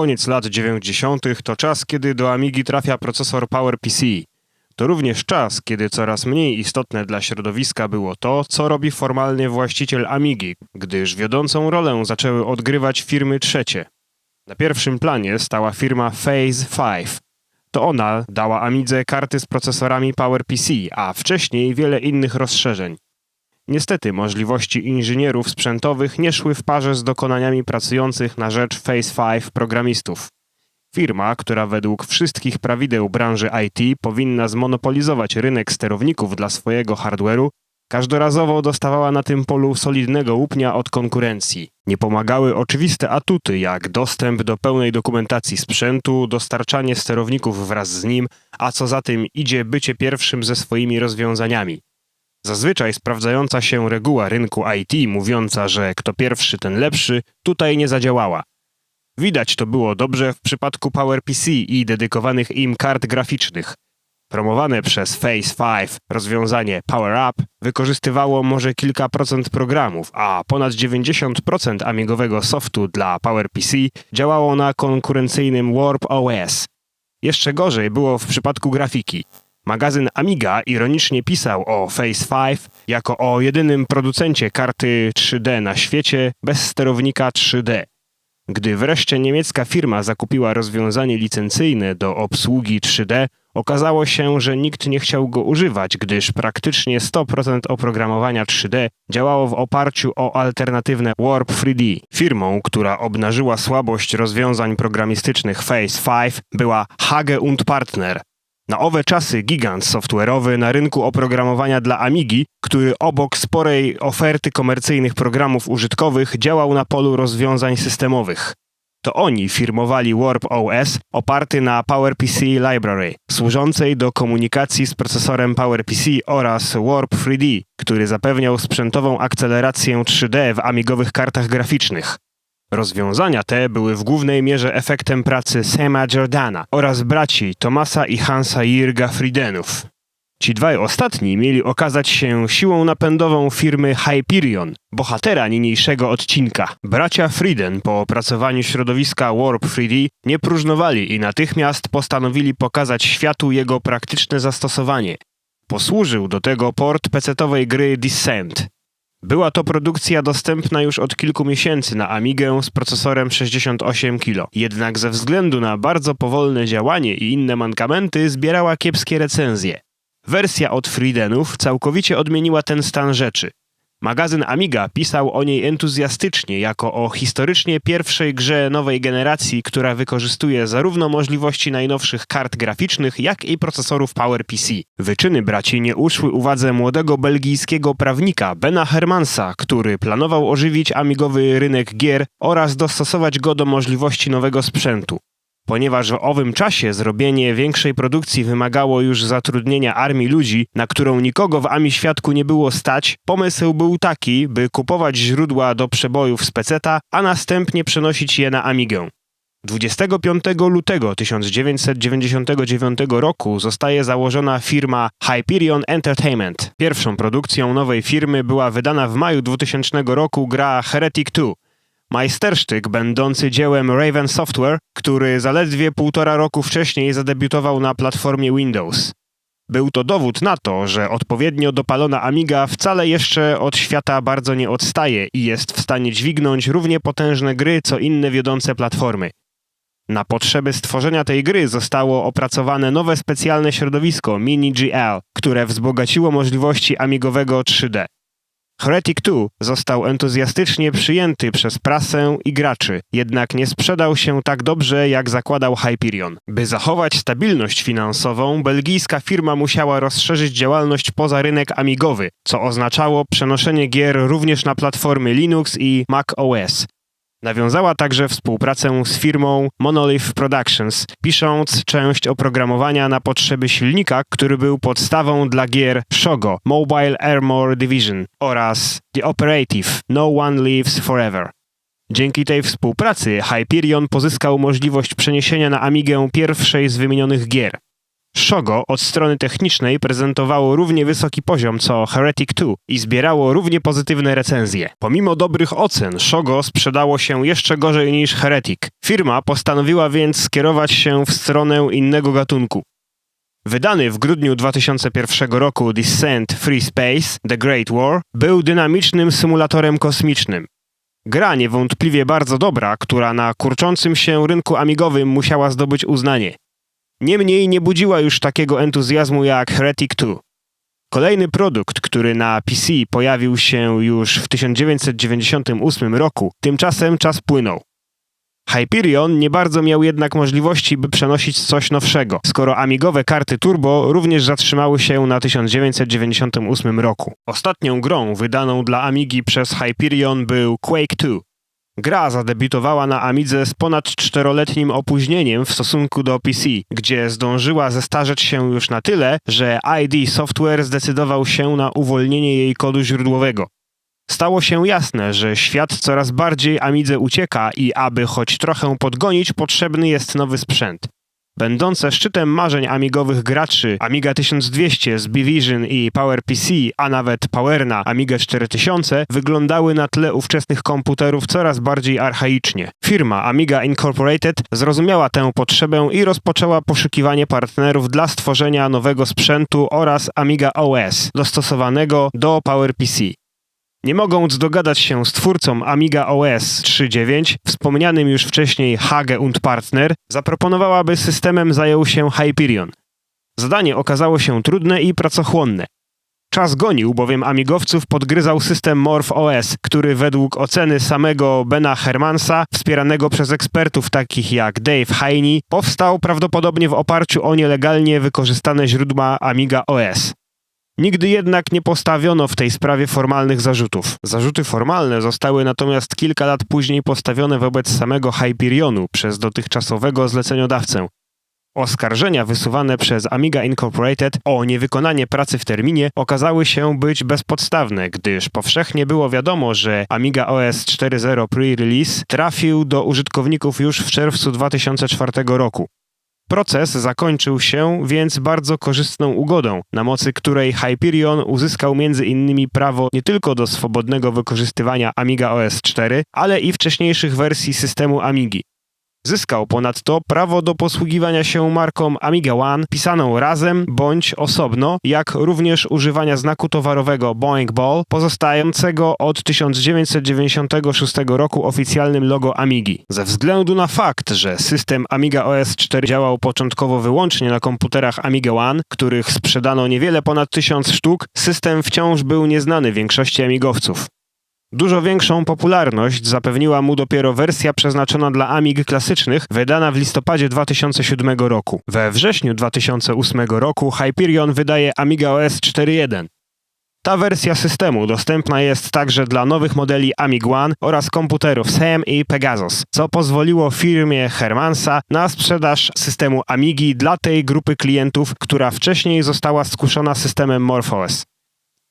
Koniec lat 90. to czas, kiedy do Amigi trafia procesor PowerPC. To również czas, kiedy coraz mniej istotne dla środowiska było to, co robi formalnie właściciel Amigi, gdyż wiodącą rolę zaczęły odgrywać firmy trzecie. Na pierwszym planie stała firma Phase 5. To ona dała Amidze karty z procesorami PowerPC, a wcześniej wiele innych rozszerzeń. Niestety możliwości inżynierów sprzętowych nie szły w parze z dokonaniami pracujących na rzecz Phase 5 programistów. Firma, która według wszystkich prawideł branży IT powinna zmonopolizować rynek sterowników dla swojego hardware'u, każdorazowo dostawała na tym polu solidnego łupnia od konkurencji. Nie pomagały oczywiste atuty jak dostęp do pełnej dokumentacji sprzętu, dostarczanie sterowników wraz z nim, a co za tym idzie bycie pierwszym ze swoimi rozwiązaniami. Zazwyczaj sprawdzająca się reguła rynku IT mówiąca, że kto pierwszy ten lepszy, tutaj nie zadziałała. Widać to było dobrze w przypadku PowerPC i dedykowanych im kart graficznych. Promowane przez Phase 5 rozwiązanie Power Up wykorzystywało może kilka procent programów, a ponad 90% amigowego softu dla PowerPC działało na konkurencyjnym Warp OS. Jeszcze gorzej było w przypadku grafiki. Magazyn Amiga ironicznie pisał o Phase 5 jako o jedynym producencie karty 3D na świecie bez sterownika 3D. Gdy wreszcie niemiecka firma zakupiła rozwiązanie licencyjne do obsługi 3D, okazało się, że nikt nie chciał go używać, gdyż praktycznie 100% oprogramowania 3D działało w oparciu o alternatywne Warp 3D. Firmą, która obnażyła słabość rozwiązań programistycznych Phase 5 była Hage und Partner, na owe czasy gigant software'owy na rynku oprogramowania dla Amigi, który obok sporej oferty komercyjnych programów użytkowych działał na polu rozwiązań systemowych. To oni firmowali Warp OS oparty na PowerPC Library, służącej do komunikacji z procesorem PowerPC oraz Warp 3D, który zapewniał sprzętową akcelerację 3D w amigowych kartach graficznych. Rozwiązania te były w głównej mierze efektem pracy Sema Jordana oraz braci Tomasa i Hansa Jirga Friedenów. Ci dwaj ostatni mieli okazać się siłą napędową firmy Hyperion, bohatera niniejszego odcinka. Bracia Frieden po opracowaniu środowiska Warp 3D nie próżnowali i natychmiast postanowili pokazać światu jego praktyczne zastosowanie. Posłużył do tego port pecetowej gry Descent. Była to produkcja dostępna już od kilku miesięcy na Amigę z procesorem 68 kg. Jednak ze względu na bardzo powolne działanie i inne mankamenty zbierała kiepskie recenzje. Wersja od Friedenów całkowicie odmieniła ten stan rzeczy. Magazyn Amiga pisał o niej entuzjastycznie jako o historycznie pierwszej grze nowej generacji, która wykorzystuje zarówno możliwości najnowszych kart graficznych, jak i procesorów PowerPC. Wyczyny braci nie uszły uwadze młodego belgijskiego prawnika Bena Hermansa, który planował ożywić amigowy rynek gier oraz dostosować go do możliwości nowego sprzętu. Ponieważ w owym czasie zrobienie większej produkcji wymagało już zatrudnienia armii ludzi, na którą nikogo w Ami świadku nie było stać, pomysł był taki, by kupować źródła do przebojów z peceta, a następnie przenosić je na Amigę. 25 lutego 1999 roku zostaje założona firma Hyperion Entertainment. Pierwszą produkcją nowej firmy była wydana w maju 2000 roku gra Heretic 2, Majstersztyk będący dziełem Raven Software, który zaledwie półtora roku wcześniej zadebiutował na platformie Windows. Był to dowód na to, że odpowiednio dopalona Amiga wcale jeszcze od świata bardzo nie odstaje i jest w stanie dźwignąć równie potężne gry co inne wiodące platformy. Na potrzeby stworzenia tej gry zostało opracowane nowe specjalne środowisko MiniGL, które wzbogaciło możliwości amigowego 3D. Heretic 2 został entuzjastycznie przyjęty przez prasę i graczy, jednak nie sprzedał się tak dobrze, jak zakładał Hyperion. By zachować stabilność finansową, belgijska firma musiała rozszerzyć działalność poza rynek amigowy, co oznaczało przenoszenie gier również na platformy Linux i Mac OS, Nawiązała także współpracę z firmą Monolith Productions, pisząc część oprogramowania na potrzeby silnika, który był podstawą dla gier Shogo, Mobile Armor Division oraz The Operative No One Lives Forever. Dzięki tej współpracy Hyperion pozyskał możliwość przeniesienia na Amigę pierwszej z wymienionych gier. Shogo od strony technicznej prezentowało równie wysoki poziom co Heretic 2 i zbierało równie pozytywne recenzje. Pomimo dobrych ocen, Shogo sprzedało się jeszcze gorzej niż Heretic. Firma postanowiła więc skierować się w stronę innego gatunku. Wydany w grudniu 2001 roku Descent Free Space The Great War był dynamicznym symulatorem kosmicznym. Gra niewątpliwie bardzo dobra, która na kurczącym się rynku amigowym musiała zdobyć uznanie. Niemniej nie budziła już takiego entuzjazmu jak Heretic 2. Kolejny produkt, który na PC pojawił się już w 1998 roku, tymczasem czas płynął. Hyperion nie bardzo miał jednak możliwości, by przenosić coś nowszego, skoro amigowe karty turbo również zatrzymały się na 1998 roku. Ostatnią grą wydaną dla Amigi przez Hyperion był Quake 2. Gra zadebiutowała na Amidze z ponad czteroletnim opóźnieniem w stosunku do PC, gdzie zdążyła zestarzeć się już na tyle, że ID Software zdecydował się na uwolnienie jej kodu źródłowego. Stało się jasne, że świat coraz bardziej Amidze ucieka i aby choć trochę podgonić, potrzebny jest nowy sprzęt. Będące szczytem marzeń amigowych graczy Amiga 1200 z Bivision i PowerPC, a nawet Powerna Amiga 4000 wyglądały na tle ówczesnych komputerów coraz bardziej archaicznie. Firma Amiga Incorporated zrozumiała tę potrzebę i rozpoczęła poszukiwanie partnerów dla stworzenia nowego sprzętu oraz Amiga OS dostosowanego do PowerPC. Nie mogąc dogadać się z twórcą Amiga OS 3.9, wspomnianym już wcześniej Hage und Partner, zaproponowała, by systemem zajął się Hyperion. Zadanie okazało się trudne i pracochłonne. Czas gonił, bowiem amigowców podgryzał system Morph OS, który według oceny samego Bena Hermansa, wspieranego przez ekspertów takich jak Dave Heine, powstał prawdopodobnie w oparciu o nielegalnie wykorzystane źródła Amiga OS. Nigdy jednak nie postawiono w tej sprawie formalnych zarzutów. Zarzuty formalne zostały natomiast kilka lat później postawione wobec samego Hyperionu przez dotychczasowego zleceniodawcę. Oskarżenia wysuwane przez Amiga Incorporated o niewykonanie pracy w terminie okazały się być bezpodstawne, gdyż powszechnie było wiadomo, że Amiga OS 4.0 pre-release trafił do użytkowników już w czerwcu 2004 roku. Proces zakończył się więc bardzo korzystną ugodą, na mocy której Hyperion uzyskał m.in. prawo nie tylko do swobodnego wykorzystywania Amiga OS 4, ale i wcześniejszych wersji systemu Amigi. Zyskał ponadto prawo do posługiwania się marką Amiga One pisaną razem bądź osobno, jak również używania znaku towarowego Boeing Ball pozostającego od 1996 roku oficjalnym logo Amigi. Ze względu na fakt, że system Amiga OS 4 działał początkowo wyłącznie na komputerach Amiga One, których sprzedano niewiele ponad tysiąc sztuk, system wciąż był nieznany większości amigowców. Dużo większą popularność zapewniła mu dopiero wersja przeznaczona dla Amig klasycznych, wydana w listopadzie 2007 roku. We wrześniu 2008 roku Hyperion wydaje Amiga OS 4.1. Ta wersja systemu dostępna jest także dla nowych modeli Amig One oraz komputerów SAM i Pegasus, co pozwoliło firmie Hermansa na sprzedaż systemu Amigi dla tej grupy klientów, która wcześniej została skuszona systemem MorphOS.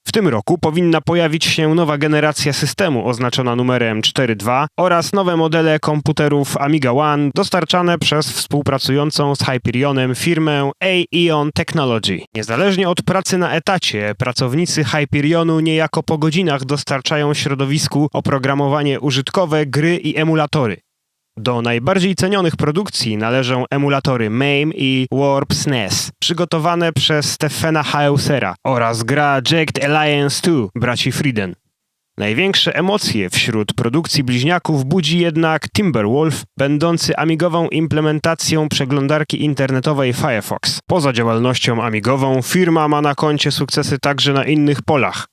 W tym roku powinna pojawić się nowa generacja systemu oznaczona numerem 4.2 oraz nowe modele komputerów Amiga One dostarczane przez współpracującą z Hyperionem firmę Aeon Technology. Niezależnie od pracy na etacie, pracownicy Hyperionu niejako po godzinach dostarczają środowisku oprogramowanie użytkowe, gry i emulatory. Do najbardziej cenionych produkcji należą emulatory MAME i Warp SNES, przygotowane przez Stefana Hausera oraz gra Jagged Alliance 2 braci Frieden. Największe emocje wśród produkcji bliźniaków budzi jednak Timberwolf, będący amigową implementacją przeglądarki internetowej Firefox. Poza działalnością amigową, firma ma na koncie sukcesy także na innych polach.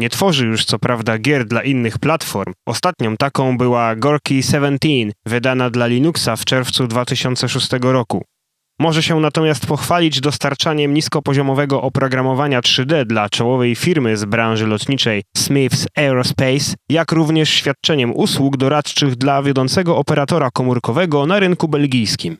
Nie tworzy już co prawda gier dla innych platform. Ostatnią taką była Gorky 17, wydana dla Linuxa w czerwcu 2006 roku. Może się natomiast pochwalić dostarczaniem niskopoziomowego oprogramowania 3D dla czołowej firmy z branży lotniczej Smiths Aerospace, jak również świadczeniem usług doradczych dla wiodącego operatora komórkowego na rynku belgijskim.